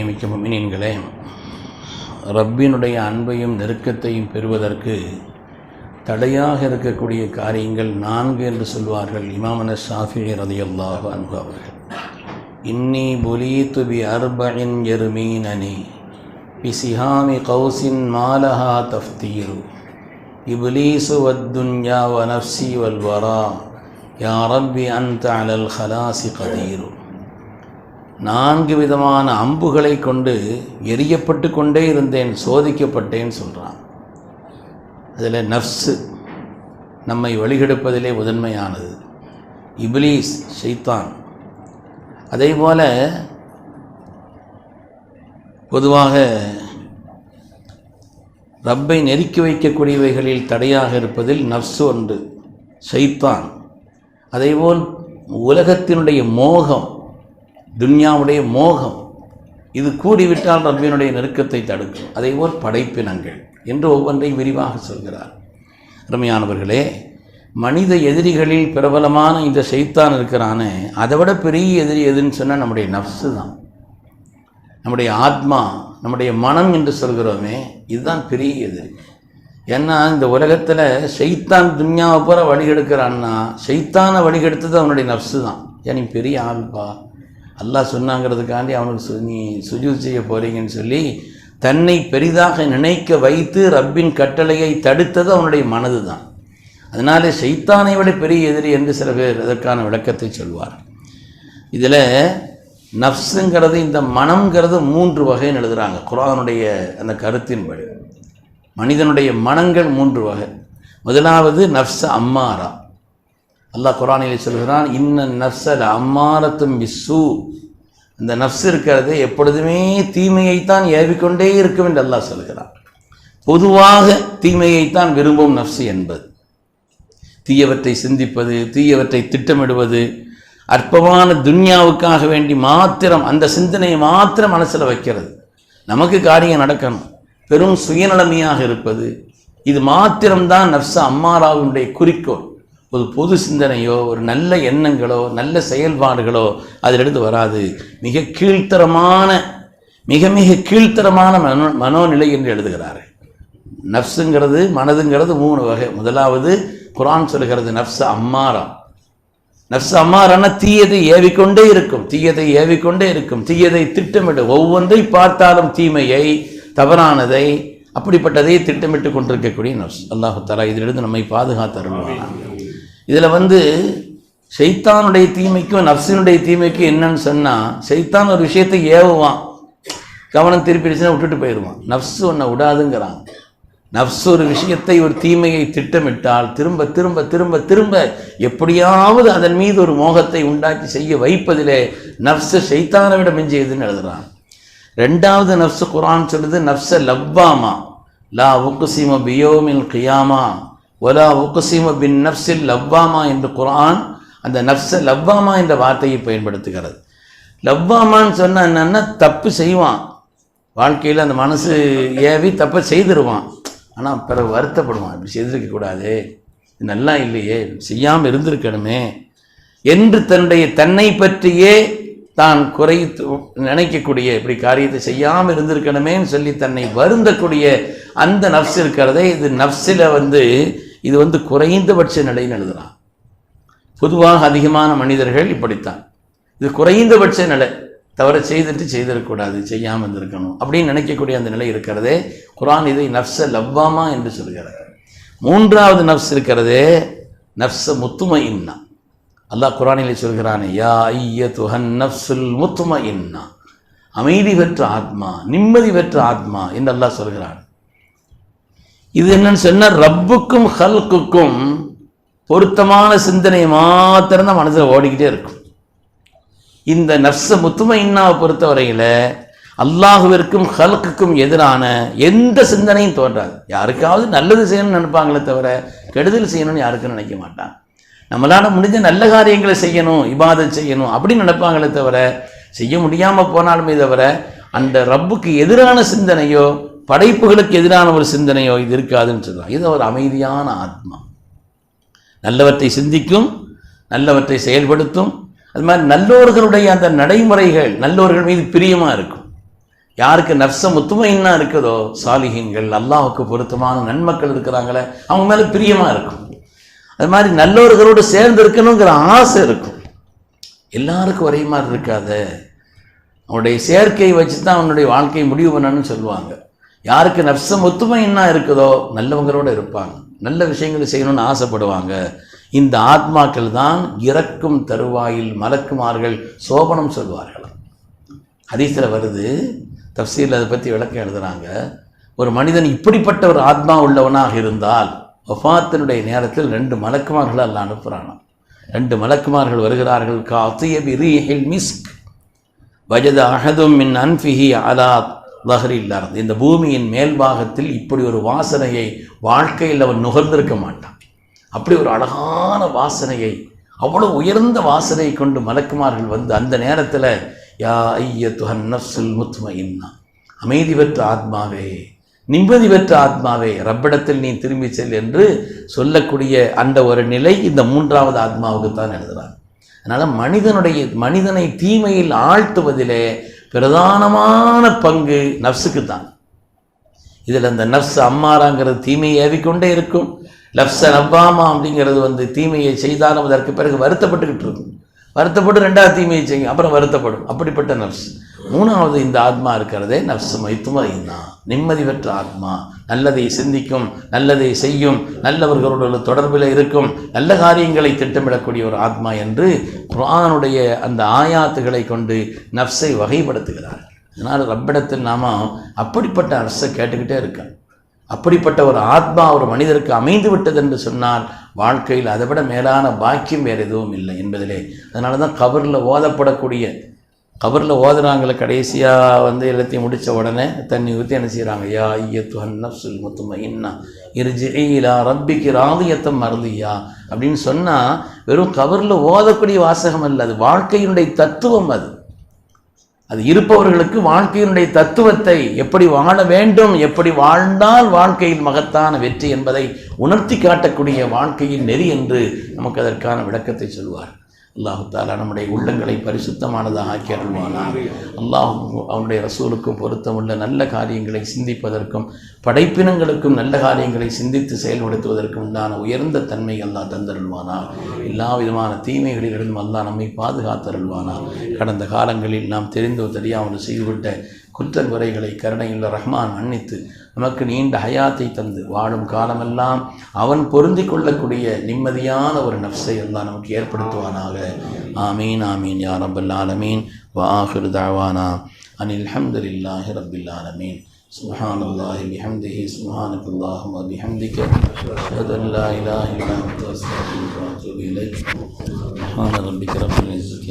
கண்ணியமிக்க மினின்களே ரப்பினுடைய அன்பையும் நெருக்கத்தையும் பெறுவதற்கு தடையாக இருக்கக்கூடிய காரியங்கள் நான்கு என்று சொல்வார்கள் இமாமன ஷாஃபி ரதையல்லாக அன்பு அவர்கள். இன்னி புலீத்து துபி அர்பின் எருமீனனி பி சிஹாமி கௌசின் மாலஹா தஃப்தீரு இபுலீசு வத்துன்யா வ நஃப்சி வல்வரா யா ரப்பி அன்த அலல் ஹலாசி கதீரு. நான்கு விதமான அம்புகளை கொண்டு எரியப்பட்டு கொண்டே இருந்தேன் சோதிக்கப்பட்டேன்னு சொல்கிறான் அதில் நஃப்ஸு நம்மை வழிகெடுப்பதிலே முதன்மையானது. இப்லீஸ் ஷைத்தான். அதே போல் பொதுவாக ரப்பை நெருக்கி வைக்கக்கூடியவைகளில் தடையாக இருப்பதில் நஃப்ஸு ஒன்று ஷைத்தான். அதேபோல் உலகத்தினுடைய மோகம் துன்யாவுடைய மோகம். இது கூடிவிட்டால் ரப்பினுடைய நெருக்கத்தை தடுக்கும். அதேபோல் படைப்பினங்கள் என்று ஒவ்வொன்றையும் விரிவாக சொல்கிறார். அருமையானவர்களே மனித எதிரிகளில் பிரபலமான இந்த செய்தான் இருக்கிறானே அதை விட பெரிய எதிரி எதுன்னு சொன்னால் நம்முடைய நஃப்ஸு தான். நம்முடைய ஆத்மா நம்முடைய மனம் என்று சொல்கிறோமே இதுதான் பெரிய எதிரி. ஏன்னா இந்த உலகத்தில் செய்தான் துன்யாவை போகிற வழிகெடுக்கிறான்னா செய்தானை வழிகெடுத்தது அவனுடைய நஃப்ஸு தான். ஏன் பெரிய ஆள்பா? அல்லாஹ் சொன்னாங்கிறதுக்காண்டி அவனுக்கு சு நீ சுஜூத் செய்ய போகிறீங்கன்னு சொல்லி தன்னை பெரிதாக நினைக்க வைத்து ரப்பின் கட்டளையை தடுத்தது அவனுடைய மனது தான் அதனால சைத்தானை விட பெரிய எதிரி என்று சில பேர் அதற்கான விளக்கத்தை சொல்வார். இதில் நஃப்ஸுங்கிறது இந்த மனம்ங்கிறது மூன்று வகைன்னு எழுதுகிறாங்க குரானுடைய அந்த கருத்தின்படி மனிதனுடைய மனங்கள் மூன்று வகை. முதலாவது நஃப்ஸ் அம்மாரா. அல்லாஹ் குரானிலே சொல்கிறான் இன்ன நர்சல் அம்மாரத்தும் பிஸ்ஸு. இந்த நஃப்ஸ் இருக்கிறது எப்பொழுதுமே தீமையைத்தான் ஏவிக்கொண்டே இருக்கும் என்று அல்லாஹ் சொல்கிறான். பொதுவாக தீமையைத்தான் விரும்பும் நஃப்ஸ் என்பது. தீயவற்றை சிந்திப்பது தீயவற்றை திட்டமிடுவது அற்பமான துன்யாவுக்காக வேண்டி மாத்திரம் அந்த சிந்தனையை மாத்திரம் மனசில் வைக்கிறது. நமக்கு காரியம் நடக்கணும். பெரும் சுயநலமையாக இருப்பது. இது மாத்திரம்தான் நஃப்ஸ் அம்மாராவுடைய குறிக்கோள். ஒரு பொது சிந்தனையோ ஒரு நல்ல எண்ணங்களோ நல்ல செயல்பாடுகளோ அதிலிருந்து வராது. மிக கீழ்த்தரமான மிக மிக கீழ்த்தரமான மனோ மனோநிலை என்று எழுதுகிறார் நப்ஸுங்கிறது மனதுங்கிறது மூணு வகை. முதலாவது குரான் சொல்கிறது நப்ச அம்மாரா. நப்ச அம்மாரான தீயதை ஏவிக்கொண்டே இருக்கும். தீயதை ஏவிக்கொண்டே இருக்கும். தீயதை திட்டமிடும் ஒவ்வொன்றை பார்த்தாலும் தீமையை தவறானதை அப்படிப்பட்டதை திட்டமிட்டு கொண்டிருக்கக்கூடிய நப்ஸ் அல்லாஹு தலா இதிலிருந்து நம்மை பாதுகாத்தருள்வானா இதில் வந்து ஷைத்தானுடைய தீமைக்கும் நப்சினுடைய தீமைக்கும் என்னன்னு சொன்னால் ஷைத்தான் ஒரு விஷயத்தை ஏவுவான். கவனம் திருப்பிடுச்சுன்னா விட்டுட்டு போயிடுவான். நப்சு ஒன்றை விடாதுங்கிறான். நப்சு ஒரு விஷயத்தை ஒரு தீமையை திட்டமிட்டால் திரும்ப திரும்ப திரும்ப திரும்ப எப்படியாவது அதன் மீது ஒரு மோகத்தை உண்டாக்கி செய்ய வைப்பதிலே நப்சு ஷைத்தானை விட மிஞ்சியதுன்னு எழுதுறான். ரெண்டாவது நப்சு குரான் சொல்லுது நப்ச லவ்வாமா? லா உக்குசிம பியோமில் கியாமா? ஒலா உக்கசிம பின் நப்சில் லவ்வாமா என்று குரான் அந்த நப்ச லவ்வாமா என்ற வார்த்தையை பயன்படுத்துகிறது. லவ்வாமான்னு சொன்னால் என்னன்னா தப்பு செய்வான். வாழ்க்கையில் அந்த மனசு ஏவி தப்பை செய்திருவான். ஆனால் பிறகு வருத்தப்படுவான். இப்படி செய்திருக்க கூடாது. நல்லா இல்லையே. செய்யாமல் இருந்திருக்கணுமே என்று தன்னுடைய தன்னை பற்றியே தான் குறை நினைக்கக்கூடிய இப்படி காரியத்தை செய்யாமல் இருந்திருக்கணுமேன்னு சொல்லி தன்னை வருந்தக்கூடிய அந்த நப்ஸ் இருக்கிறதே. இது நப்ஸில் வந்து இது வந்து குறைந்தபட்ச நிலைன்னு எழுதுகிறான் பொதுவாக அதிகமான மனிதர்கள் இப்படித்தான். இது குறைந்தபட்ச நிலை. தவற செய்துட்டு செய்திருக்கக்கூடாது செய்யாமல் இருந்திருக்கணும் அப்படின்னு நினைக்கக்கூடிய அந்த நிலை இருக்கிறதே. குரான் இதை நப்ச லவ்வாமா என்று சொல்கிறார் மூன்றாவது நஃப்ஸ் இருக்கிறதே நப்ச முத்தும இன்னா அல்லாஹ் குரானிலே சொல்கிறானே யா ஐய துஹன் நஃப்சுல் முத்தும இன்னா அமைதி பெற்ற ஆத்மா நிம்மதி பெற்ற ஆத்மா என்று அல்லாஹ் சொல்கிறான். இது என்னன்னு சொன்னால் ரப்புக்கும் ஹல்குக்கும் பொருத்தமான சிந்தனை மாத்திரம்தான் மனதில் ஓடிக்கிட்டே இருக்கும். இந்த நப்ச முத்தும இன்னாவை பொறுத்தவரையில் அல்லாஹுவிற்கும் ஹல்குக்கும் எதிரான எந்த சிந்தனையும் தோன்றாது. யாருக்காவது நல்லது செய்யணும்னு நினைப்பாங்களே தவிர கெடுதல் செய்யணும்னு யாருக்கும் நினைக்க மாட்டான் நம்மளால் முடிஞ்ச நல்ல காரியங்களை செய்யணும் இபாதத் செய்யணும் அப்படின்னு நினைப்பாங்களே தவிர செய்ய முடியாமல் போனாலுமே தவிர அந்த ரப்புக்கு எதிரான சிந்தனையோ படைப்புகளுக்கு எதிரான ஒரு சிந்தனையோ இது இருக்காதுன்னு சொல்லலாம் இது ஒரு அமைதியான ஆத்மா. நல்லவற்றை சிந்திக்கும் நல்லவற்றை செயல்படுத்தும். அது மாதிரி நல்லோர்களுடைய அந்த நடைமுறைகள் நல்லோர்கள் மீது பிரியமாக இருக்கும். யாருக்கு நர்ச முத்துமைன்னா இருக்குதோ சாலிஹீன்கள் அல்லாவுக்கு பொருத்தமான நன்மக்கள் இருக்கிறாங்களே அவங்க மேலே பிரியமாக இருக்கும். அது மாதிரி நல்லோர்களோடு சேர்ந்து இருக்கணுங்கிற ஆசை இருக்கும். எல்லாருக்கும் ஒரே மாதிரி இருக்காத. அவனுடைய சேர்க்கையை வச்சு தான் அவனுடைய வாழ்க்கையை முடிவு பண்ணணும்னு சொல்லுவாங்க. யாருக்கு நப்ச ஒத்துமைன்னா இருக்குதோ நல்லவங்களோட இருப்பாங்க. நல்ல விஷயங்களை செய்யணும்னு ஆசைப்படுவாங்க. இந்த ஆத்மாக்கள் தான் இறக்கும் தருவாயில் மலக்குமார்கள் சோபனம் சொல்வார்களாம் ஹதீஸில் வருது தப்சீல் அதை பற்றி விளக்கம் எழுதுகிறாங்க ஒரு மனிதன் இப்படிப்பட்ட ஒரு ஆத்மா உள்ளவனாக இருந்தால் வஃபாத்தினுடைய நேரத்தில் ரெண்டு மலக்குமார்கள் அல்ல அனுப்புகிறானாம் ரெண்டு மலக்குமார்கள் வருகிறார்கள் காத்தியபி ரீஹில் மிஸ்க். வஜத அஹதும் மின் அன்ஃபிஹி அலா லஹரில்லார் இந்த பூமியின் மேல்பாகத்தில் இப்படி ஒரு வாசனையை வாழ்க்கையில் அவன் நுகர்ந்திருக்க மாட்டான். அப்படி ஒரு அழகான வாசனையை அவ்வளவு உயர்ந்த வாசனையை கொண்டு மலக்குமார்கள் வந்து அந்த நேரத்தில் யா ஐய துஹன் நஃப்சுல் முத்மஇன்னா அமைதி பெற்ற ஆத்மாவே நிம்மதி பெற்ற ஆத்மாவே ரப்பிடத்தில் நீ திரும்பி செல் என்று சொல்லக்கூடிய அந்த ஒரு நிலை இந்த மூன்றாவது ஆத்மாவுக்கு தான் எழுதுறாங்க. அதனால் மனிதனுடைய மனிதனை தீமையில் ஆழ்த்துவதிலே பிரதானமான பங்கு நஃப்ஸுக்கு தான் இதில் அந்த நஃப்ஸ் அம்மாராங்கிறது தீமையை ஏவிக்கொண்டே இருக்கும். நஃப்ஸ நவ்வாமா அப்படிங்கிறது வந்து தீமையை செய்தாலும் அதற்கு பிறகு வருத்தப்பட்டுக்கிட்டு இருக்கும். வருத்தப்பட்டு ரெண்டாவது தீமையை செய்யும் அப்புறம் வருத்தப்படும். அப்படிப்பட்ட நர்ஸ் மூணாவது இந்த ஆத்மா இருக்கிறதே நப்ஸ் மைத்துமைன்னா நிம்மதி பெற்ற ஆத்மா. நல்லதை சிந்திக்கும் நல்லதை செய்யும் நல்லவர்களோட தொடர்பில் இருக்கும் நல்ல காரியங்களை திட்டமிடக்கூடிய ஒரு ஆத்மா என்று குரானுடைய அந்த ஆயாத்துகளை கொண்டு நஃப்ஸை வகைப்படுத்துகிறார். அதனால் ரப்பிடத்தில் நாம அப்படிப்பட்ட அரசை கேட்டுக்கிட்டே இருக்கோம் அப்படிப்பட்ட ஒரு ஆத்மா ஒரு மனிதருக்கு அமைந்து விட்டது என்று சொன்னால் வாழ்க்கையில் அதை விட மேலான பாக்கியம் வேறு எதுவும் இல்லை என்பதிலே. அதனால தான் கபரில் ஓதப்படக்கூடிய கபரில் ஓதுறாங்களே கடைசியாக வந்து எல்லாத்தையும் முடித்த உடனே தண்ணி ஊற்றி என்ன செய்கிறாங்க யா ஐயத்து நப்சுல் முத்தும இன்னா இருஜிலா ரப்பிக்கு ராதியத்தம் மறந்தியா அப்படின்னு சொன்னால் வெறும் கபரில் ஓதக்கூடிய வாசகம் அல்ல அது வாழ்க்கையினுடைய தத்துவம் அது. அது இருப்பவர்களுக்கு வாழ்க்கையினுடைய தத்துவத்தை எப்படி வாழ வேண்டும் எப்படி வாழ்ந்தால் வாழ்க்கையில் மகத்தான வெற்றி என்பதை உணர்த்தி காட்டக்கூடிய வாழ்க்கையின் நெறி என்று நமக்கு அதற்கான விளக்கத்தை சொல்வார். அல்லாஹு தாலா நம்முடைய உள்ளங்களை பரிசுத்தமானதாக ஆக்கி அருள்வானா அல்லாஹ் அவனுடைய ரசூலுக்கும் பொருத்தமுள்ள நல்ல காரியங்களை சிந்திப்பதற்கும் படைப்பினங்களுக்கும் நல்ல காரியங்களை சிந்தித்து செயல்படுத்துவதற்கும் உண்டான உயர்ந்த தன்மை அல்லாஹ் தந்தருள்வானா எல்லா விதமான தீமைகளிலிருந்தும் அல்லாஹ் நம்மை பாதுகாத்தருள்வானா கடந்த காலங்களில் நாம் தெரிந்தோ தெரியாமல் செய்துவிட்ட குற்றங்குறைகளை கருணையுள்ள ரஹ்மான் மன்னித்து நமக்கு நீண்ட ஹயாத்தை தந்து வாழும் காலமெல்லாம் அவன் பொருந்தி கொள்ளக்கூடிய நிம்மதியான ஒரு நப்சை எல்லாம் நமக்கு ஏற்படுத்துவானாக ஆமீன் ஆமீன் யா ரப்பல் ஆலமீன் வாஹிர் தாவானா அனில் அல்ஹம்துலில்லாஹி ரப்பில் ஆலமீன் سبحان الله بحمده سبحانك اللهم وبحمدك أشهد أن لا إله إلا أنت أستغفرك وأتوب إليك سبحان ربك رب العزة